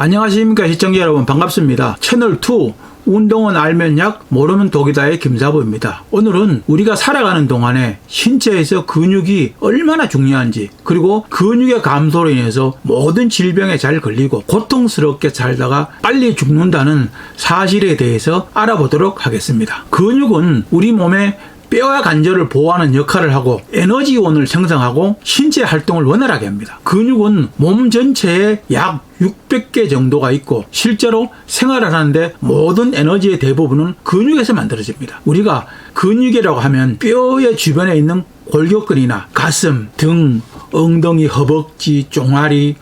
안녕하십니까 시청자 여러분 반갑습니다. 채널2 운동은 알면 약 모르면 독이다의 김사부입니다. 오늘은 우리가 살아가는 동안에 신체에서 근육이 얼마나 중요한지 그리고 근육의 감소로 인해서 모든 질병에 잘 걸리고 고통스럽게 살다가 빨리 죽는다는 사실에 대해서 알아보도록 하겠습니다. 근육은 우리 몸에 뼈와 관절을 보호하는 역할을 하고 에너지원을 생성하고 신체 활동을 원활하게 합니다. 근육은 몸 전체에 약 600개 정도가 있고 실제로 생활을 하는데 모든 에너지의 대부분은 근육에서 만들어집니다. 우리가 근육이라고 하면 뼈의 주변에 있는 골격근이나 가슴, 등, 엉덩이, 허벅지, 종아리,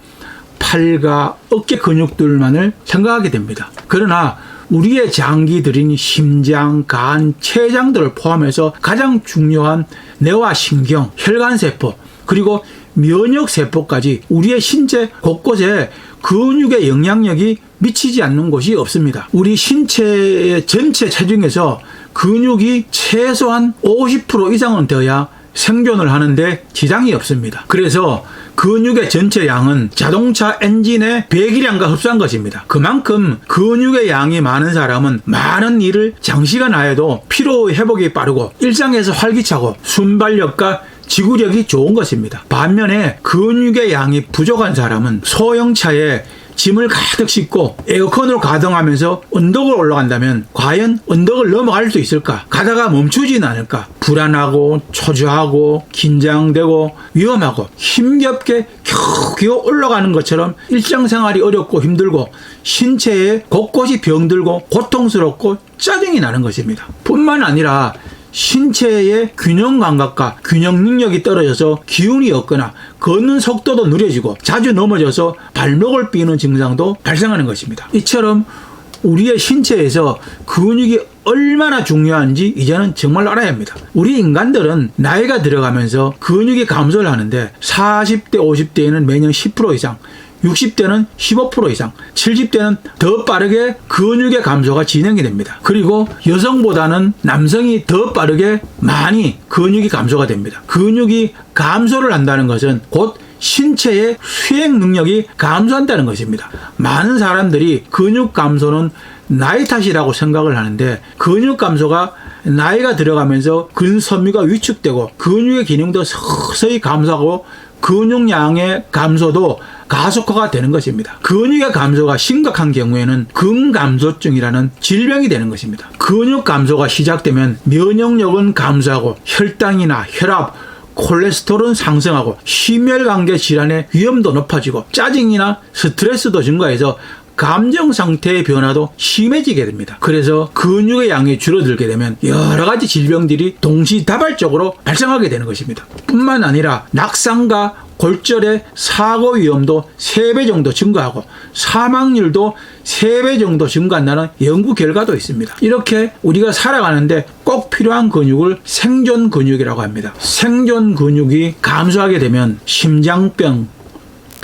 팔과 어깨 근육들만을 생각하게 됩니다. 그러나 우리의 장기들인 심장, 간, 췌장들을 포함해서 가장 중요한 뇌와 신경, 혈관세포, 그리고 면역세포까지 우리의 신체 곳곳에 근육의 영향력이 미치지 않는 곳이 없습니다. 우리 신체의 전체 체중에서 근육이 최소한 50% 이상은 되어야 생존을 하는데 지장이 없습니다. 그래서 근육의 전체 양은 자동차 엔진의 배기량과 흡사한 것입니다. 그만큼 근육의 양이 많은 사람은 많은 일을 장시간 하여도 피로 회복이 빠르고 일상에서 활기차고 순발력과 지구력이 좋은 것입니다. 반면에 근육의 양이 부족한 사람은 소형차에 짐을 가득 싣고 에어컨으로 가동하면서 언덕을 올라간다면 과연 언덕을 넘어갈 수 있을까? 가다가 멈추지는 않을까? 불안하고 초조하고 긴장되고 위험하고 힘겹게 겨우겨우 올라가는 것처럼 일상생활이 어렵고 힘들고 신체에 곳곳이 병들고 고통스럽고 짜증이 나는 것입니다. 뿐만 아니라 신체의 균형 감각과 균형 능력이 떨어져서 기운이 없거나 걷는 속도도 느려지고 자주 넘어져서 발목을 삐는 증상도 발생하는 것입니다. 이처럼 우리의 신체에서 근육이 얼마나 중요한지 이제는 정말 알아야 합니다. 우리 인간들은 나이가 들어가면서 근육이 감소를 하는데 40대, 50대에는 매년 10% 이상, 60대는 15% 이상, 70대는 더 빠르게 근육의 감소가 진행이 됩니다. 그리고 여성보다는 남성이 더 빠르게 많이 근육이 감소가 됩니다. 근육이 감소를 한다는 것은 곧 신체의 수행 능력이 감소한다는 것입니다. 많은 사람들이 근육 감소는 나이 탓이라고 생각을 하는데 근육 감소가 나이가 들어가면서 근섬유가 위축되고 근육의 기능도 서서히 감소하고 근육량의 감소도 가속화가 되는 것입니다. 근육의 감소가 심각한 경우에는 근감소증이라는 질병이 되는 것입니다. 근육 감소가 시작되면 면역력은 감소하고 혈당이나 혈압, 콜레스테롤은 상승하고 심혈관계 질환의 위험도 높아지고 짜증이나 스트레스도 증가해서 감정 상태의 변화도 심해지게 됩니다. 그래서 근육의 양이 줄어들게 되면 여러 가지 질병들이 동시다발적으로 발생하게 되는 것입니다. 뿐만 아니라 낙상과 골절의 사고 위험도 3배 정도 증가하고 사망률도 3배 정도 증가한다는 연구 결과도 있습니다. 이렇게 우리가 살아가는데 꼭 필요한 근육을 생존 근육이라고 합니다. 생존 근육이 감소하게 되면 심장병,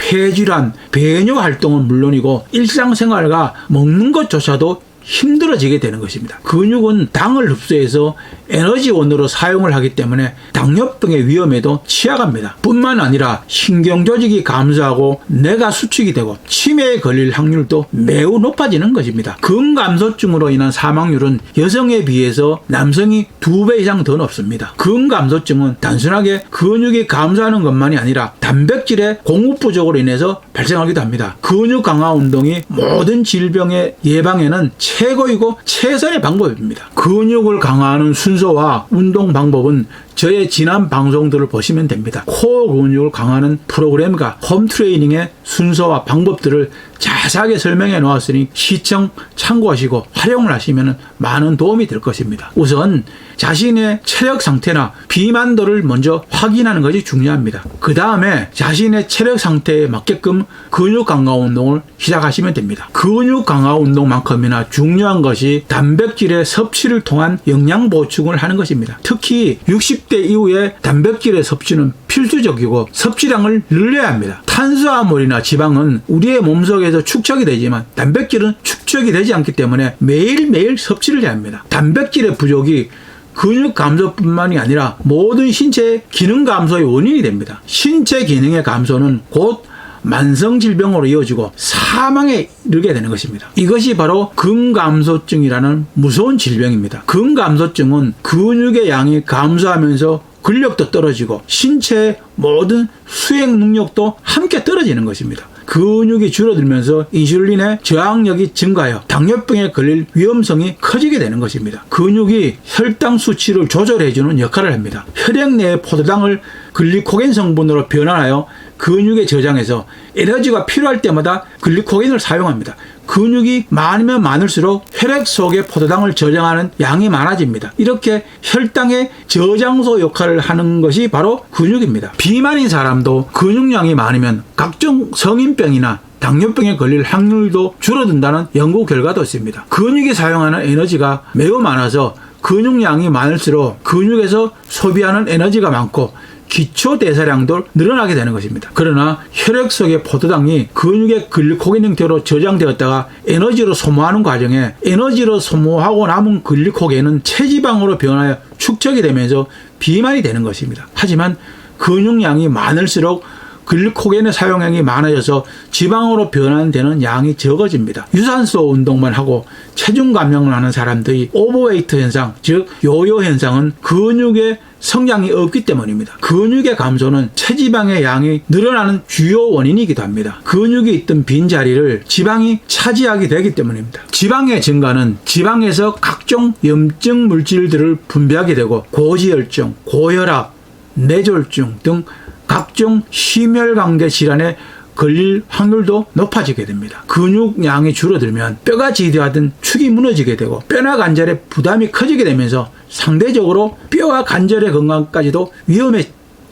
폐질환, 배뇨 활동은 물론이고 일상생활과 먹는 것조차도 힘들어지게 되는 것입니다. 근육은 당을 흡수해서 에너지원으로 사용을 하기 때문에 당뇨병의 위험에도 취약합니다. 뿐만 아니라 신경 조직이 감소하고 뇌가 수축이 되고 치매에 걸릴 확률도 매우 높아지는 것입니다. 근감소증으로 인한 사망률은 여성에 비해서 남성이 두 배 이상 더 높습니다. 근감소증은 단순하게 근육이 감소하는 것만이 아니라 단백질의 공급 부족으로 인해서 발생하기도 합니다. 근육 강화 운동이 모든 질병의 예방에는 최 고이고 최선의 방법입니다. 근육을 강화하는 순서와 운동 방법은 저의 지난 방송들을 보시면 됩니다. 코어 근육을 강화하는 프로그램과 홈 트레이닝의 순서와 방법들을 자세하게 설명해 놓았으니 시청 참고하시고 활용을 하시면 많은 도움이 될 것입니다. 우선 자신의 체력 상태나 비만도를 먼저 확인하는 것이 중요합니다. 그 다음에 자신의 체력 상태에 맞게끔 근육 강화 운동을 시작하시면 됩니다. 근육 강화 운동만큼이나 중요한 것이 단백질의 섭취를 통한 영양 보충을 하는 것입니다. 특히 60대 이후에 단백질의 섭취는 필수적이고 섭취량을 늘려야 합니다. 탄수화물이나 지방은 우리의 몸속에서 축적이 되지만 단백질은 축적이 되지 않기 때문에 매일매일 섭취를 해야 합니다. 단백질의 부족이 근육 감소뿐만이 아니라 모든 신체 기능 감소의 원인이 됩니다. 신체 기능의 감소는 곧 만성 질병으로 이어지고 사망에 이르게 되는 것입니다. 이것이 바로 근감소증이라는 무서운 질병입니다. 근감소증은 근육의 양이 감소하면서 근력도 떨어지고 신체의 모든 수행 능력도 함께 떨어지는 것입니다. 근육이 줄어들면서 인슐린의 저항력이 증가하여 당뇨병에 걸릴 위험성이 커지게 되는 것입니다. 근육이 혈당 수치를 조절해주는 역할을 합니다. 혈액 내의 포도당을 글리코겐 성분으로 변환하여 근육에 저장해서 에너지가 필요할 때마다 글리코겐을 사용합니다. 근육이 많으면 많을수록 혈액 속에 포도당을 저장하는 양이 많아집니다. 이렇게 혈당의 저장소 역할을 하는 것이 바로 근육입니다. 비만인 사람도 근육량이 많으면 각종 성인병이나 당뇨병에 걸릴 확률도 줄어든다는 연구 결과도 있습니다. 근육이 사용하는 에너지가 매우 많아서 근육량이 많을수록 근육에서 소비하는 에너지가 많고 기초 대사량도 늘어나게 되는 것입니다. 그러나 혈액 속의 포도당이 근육의 글리코겐 형태로 저장되었다가 에너지로 소모하는 과정에 에너지로 소모하고 남은 글리코겐은 체지방으로 변하여 축적이 되면서 비만이 되는 것입니다. 하지만 근육량이 많을수록 글리코겐의 사용량이 많아져서 지방으로 변환되는 양이 적어집니다. 유산소 운동만 하고 체중 감량을 하는 사람들이 오버웨이트 현상, 즉 요요 현상은 근육의 성장이 없기 때문입니다. 근육의 감소는 체지방의 양이 늘어나는 주요 원인이기도 합니다. 근육이 있던 빈자리를 지방이 차지하게 되기 때문입니다. 지방의 증가는 지방에서 각종 염증 물질들을 분비하게 되고 고지혈증, 고혈압, 뇌졸중 등 각종 심혈관계 질환에 걸릴 확률도 높아지게 됩니다. 근육량이 줄어들면 뼈가 지대하던 축이 무너지게 되고 뼈나 관절에 부담이 커지게 되면서 상대적으로 뼈와 관절의 건강까지도 위험에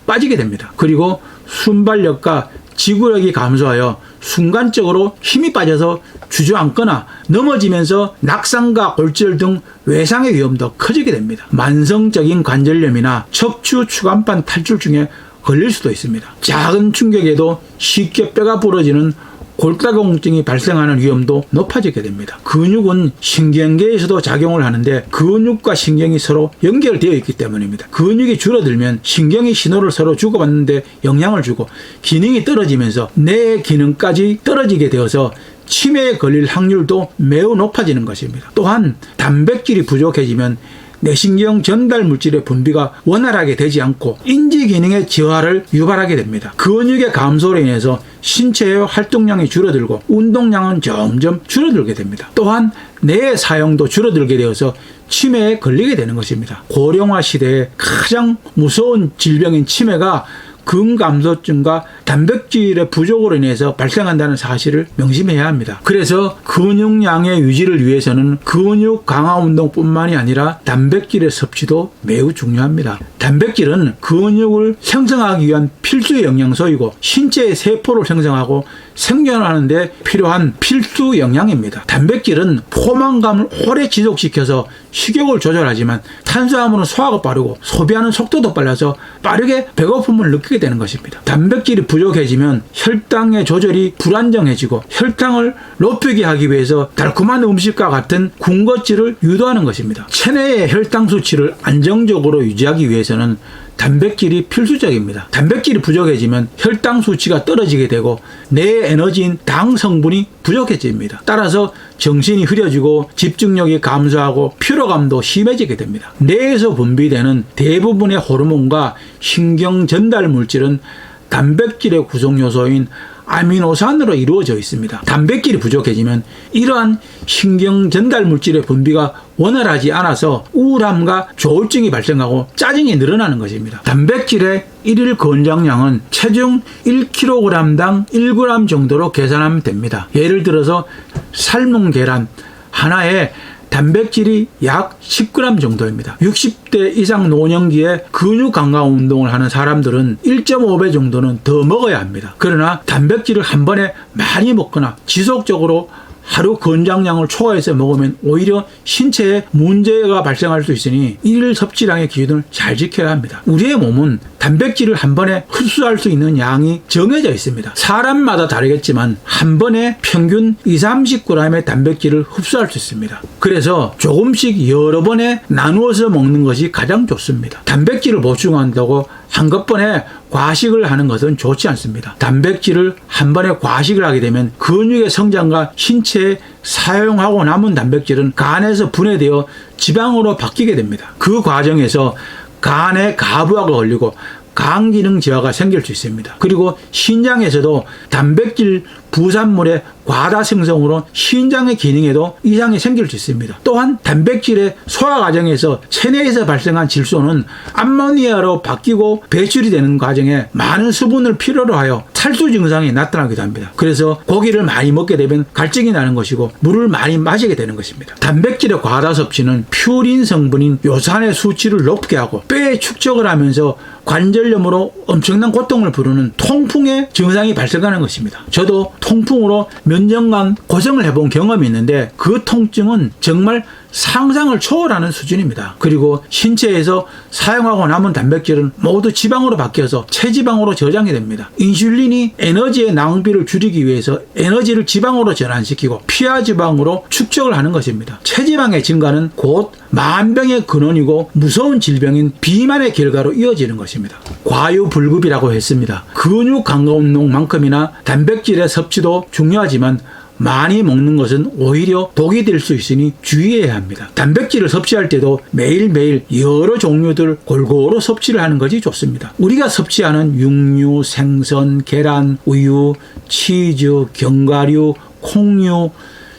빠지게 됩니다. 그리고 순발력과 지구력이 감소하여 순간적으로 힘이 빠져서 주저앉거나 넘어지면서 낙상과 골절 등 외상의 위험도 커지게 됩니다. 만성적인 관절염이나 척추 추간판 탈출 중에 걸릴 수도 있습니다. 작은 충격에도 쉽게 뼈가 부러지는 골다공증이 발생하는 위험도 높아지게 됩니다. 근육은 신경계에서도 작용을 하는데 근육과 신경이 서로 연결되어 있기 때문입니다. 근육이 줄어들면 신경이 신호를 서로 주고받는데 영향을 주고 기능이 떨어지면서 뇌의 기능까지 떨어지게 되어서 치매에 걸릴 확률도 매우 높아지는 것입니다. 또한 단백질이 부족해지면 뇌신경 전달 물질의 분비가 원활하게 되지 않고 인지 기능의 저하를 유발하게 됩니다. 근육의 감소로 인해서 신체의 활동량이 줄어들고 운동량은 점점 줄어들게 됩니다. 또한 뇌의 사용도 줄어들게 되어서 치매에 걸리게 되는 것입니다. 고령화 시대에 가장 무서운 질병인 치매가 근감소증과 단백질의 부족으로 인해서 발생한다는 사실을 명심해야 합니다. 그래서 근육량의 유지를 위해서는 근육 강화 운동뿐만이 아니라 단백질의 섭취도 매우 중요합니다. 단백질은 근육을 생성하기 위한 필수 영양소이고 신체의 세포를 생성하고 생존하는데 필요한 필수 영양입니다. 단백질은 포만감을 오래 지속시켜서 식욕을 조절하지만 탄수화물은 소화가 빠르고 소비하는 속도도 빨라서 빠르게 배고픔을 느끼게 되는 것입니다. 단백질이 부족해지면 혈당의 조절이 불안정해지고 혈당을 높이게 하기 위해서 달콤한 음식과 같은 군것질을 유도하는 것입니다. 체내의 혈당 수치를 안정적으로 유지하기 위해서는 단백질이 필수적입니다. 단백질이 부족해지면 혈당 수치가 떨어지게 되고 뇌의 에너지인 당 성분이 부족해집니다. 따라서 정신이 흐려지고 집중력이 감소하고 피로감도 심해지게 됩니다. 뇌에서 분비되는 대부분의 호르몬과 신경 전달 물질은 단백질의 구성 요소인 아미노산으로 이루어져 있습니다. 단백질이 부족해지면 이러한 신경 전달 물질의 분비가 원활하지 않아서 우울함과 조울증이 발생하고 짜증이 늘어나는 것입니다. 단백질의 일일 권장량은 체중 1kg당 1g 정도로 계산하면 됩니다. 예를 들어서 삶은 계란 하나에 단백질이 약 10g 정도입니다. 60대 이상 노년기에 근육 강화 운동을 하는 사람들은 1.5배 정도는 더 먹어야 합니다. 그러나 단백질을 한 번에 많이 먹거나 지속적으로 하루 권장량을 초과해서 먹으면 오히려 신체에 문제가 발생할 수 있으니 일 섭취량의 기준을 잘 지켜야 합니다. 우리의 몸은 단백질을 한 번에 흡수할 수 있는 양이 정해져 있습니다. 사람마다 다르겠지만 한 번에 평균 2, 30g의 단백질을 흡수할 수 있습니다. 그래서 조금씩 여러 번에 나누어서 먹는 것이 가장 좋습니다. 단백질을 보충한다고 한꺼번에 과식을 하는 것은 좋지 않습니다. 단백질을 한 번에 과식을 하게 되면 근육의 성장과 신체에 사용하고 남은 단백질은 간에서 분해되어 지방으로 바뀌게 됩니다. 그 과정에서 간에 가부하가 걸리고 간 기능 저하가 생길 수 있습니다. 그리고 신장에서도 단백질 부산물의 과다 생성으로 신장의 기능에도 이상이 생길 수 있습니다. 또한 단백질의 소화 과정에서 체내에서 발생한 질소는 암모니아로 바뀌고 배출이 되는 과정에 많은 수분을 필요로 하여 탈수 증상이 나타나기도 합니다. 그래서 고기를 많이 먹게 되면 갈증이 나는 것이고 물을 많이 마시게 되는 것입니다. 단백질의 과다 섭취는 퓨린 성분인 요산의 수치를 높게 하고 뼈에 축적을 하면서 관절염으로 엄청난 고통을 부르는 통풍의 증상이 발생하는 것입니다. 저도 통풍으로 몇 년간 고생을 해본 경험이 있는데 그 통증은 정말 상상을 초월하는 수준입니다. 그리고 신체에서 사용하고 남은 단백질은 모두 지방으로 바뀌어서 체지방으로 저장이 됩니다. 인슐린이 에너지의 낭비를 줄이기 위해서 에너지를 지방으로 전환시키고 피하 지방으로 축적을 하는 것입니다. 체지방의 증가는 곧 만병의 근원이고 무서운 질병인 비만의 결과로 이어지는 것입니다. 과유불급이라고 했습니다. 근육 강화 운동만큼이나 단백질의 섭취도 중요하지만 많이 먹는 것은 오히려 독이 될 수 있으니 주의해야 합니다. 단백질을 섭취할 때도 매일매일 여러 종류들 골고루 섭취를 하는 것이 좋습니다. 우리가 섭취하는 육류, 생선, 계란, 우유, 치즈, 견과류, 콩류,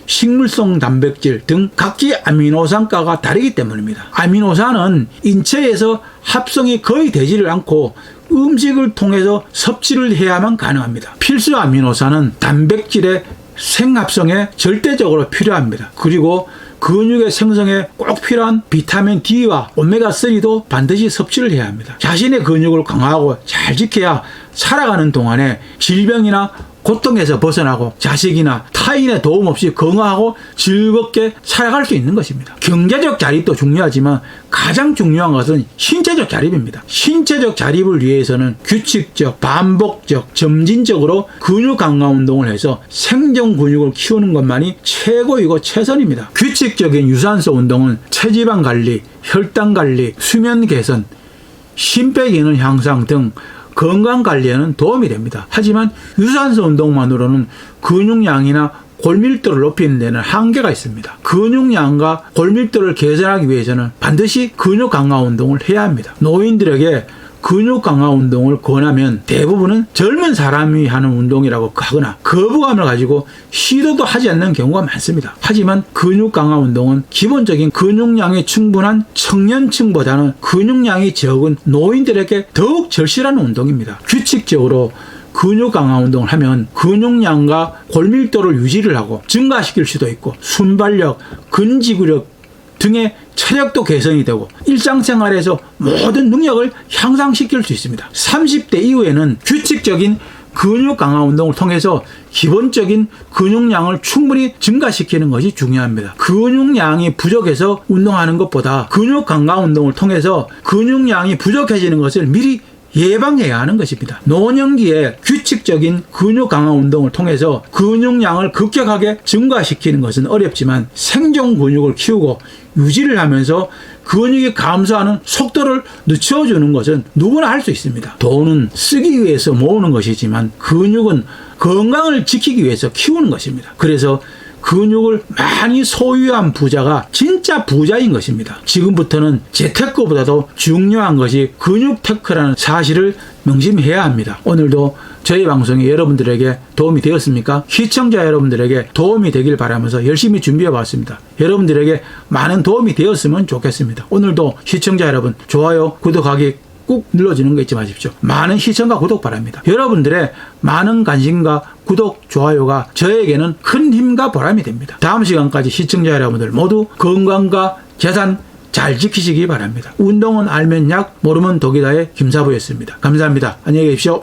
식물성 단백질 등 각기 아미노산가가 다르기 때문입니다. 아미노산은 인체에서 합성이 거의 되지를 않고 음식을 통해서 섭취를 해야만 가능합니다. 필수 아미노산은 단백질의 생합성에 절대적으로 필요합니다. 그리고 근육의 생성에 꼭 필요한 비타민 D와 오메가3도 반드시 섭취를 해야 합니다. 자신의 근육을 강화하고 잘 지켜야 살아가는 동안에 질병이나 고통에서 벗어나고 자식이나 타인의 도움 없이 건강하고 즐겁게 살아갈 수 있는 것입니다. 경제적 자립도 중요하지만 가장 중요한 것은 신체적 자립입니다. 신체적 자립을 위해서는 규칙적, 반복적, 점진적으로 근육 강화 운동을 해서 생존 근육을 키우는 것만이 최고이고 최선입니다. 규칙적인 유산소 운동은 체지방 관리, 혈당 관리, 수면 개선, 심폐 기능 향상 등 건강 관리에는 도움이 됩니다. 하지만 유산소 운동만으로는 근육량이나 골밀도를 높이는 데는 한계가 있습니다. 근육량과 골밀도를 개선하기 위해서는 반드시 근육 강화 운동을 해야 합니다. 노인들에게 근육 강화 운동을 권하면 대부분은 젊은 사람이 하는 운동이라고 하거나 거부감을 가지고 시도도 하지 않는 경우가 많습니다. 하지만 근육 강화 운동은 기본적인 근육량이 충분한 청년층보다는 근육량이 적은 노인들에게 더욱 절실한 운동입니다. 규칙적으로 근육 강화 운동을 하면 근육량과 골밀도를 유지를 하고 증가시킬 수도 있고 순발력, 근지구력 등의 체력도 개선이 되고 일상생활에서 모든 능력을 향상시킬 수 있습니다. 30대 이후에는 규칙적인 근육 강화 운동을 통해서 기본적인 근육량을 충분히 증가시키는 것이 중요합니다. 근육량이 부족해서 운동하는 것보다 근육 강화 운동을 통해서 근육량이 부족해지는 것을 미리 예방해야 하는 것입니다. 노년기에 규칙적인 근육 강화 운동을 통해서 근육량을 급격하게 증가시키는 것은 어렵지만 생존 근육을 키우고 유지를 하면서 근육이 감소하는 속도를 늦춰주는 것은 누구나 할 수 있습니다. 돈은 쓰기 위해서 모으는 것이지만 근육은 건강을 지키기 위해서 키우는 것입니다. 그래서 근육을 많이 소유한 부자가 진짜 부자인 것입니다. 지금부터는 재테크보다도 중요한 것이 근육 테크라는 사실을 명심해야 합니다. 오늘도 저희 방송이 여러분들에게 도움이 되었습니까? 시청자 여러분들에게 도움이 되길 바라면서 열심히 준비해 봤습니다. 여러분들에게 많은 도움이 되었으면 좋겠습니다. 오늘도 시청자 여러분 좋아요, 구독하기 꾹 눌러주는 거 잊지 마십시오. 많은 시청과 구독 바랍니다. 여러분들의 많은 관심과 구독, 좋아요가 저에게는 큰 힘과 보람이 됩니다. 다음 시간까지 시청자 여러분들 모두 건강과 재산 잘 지키시기 바랍니다. 운동은 알면 약, 모르면 독이다의 김사부였습니다. 감사합니다. 안녕히 계십시오.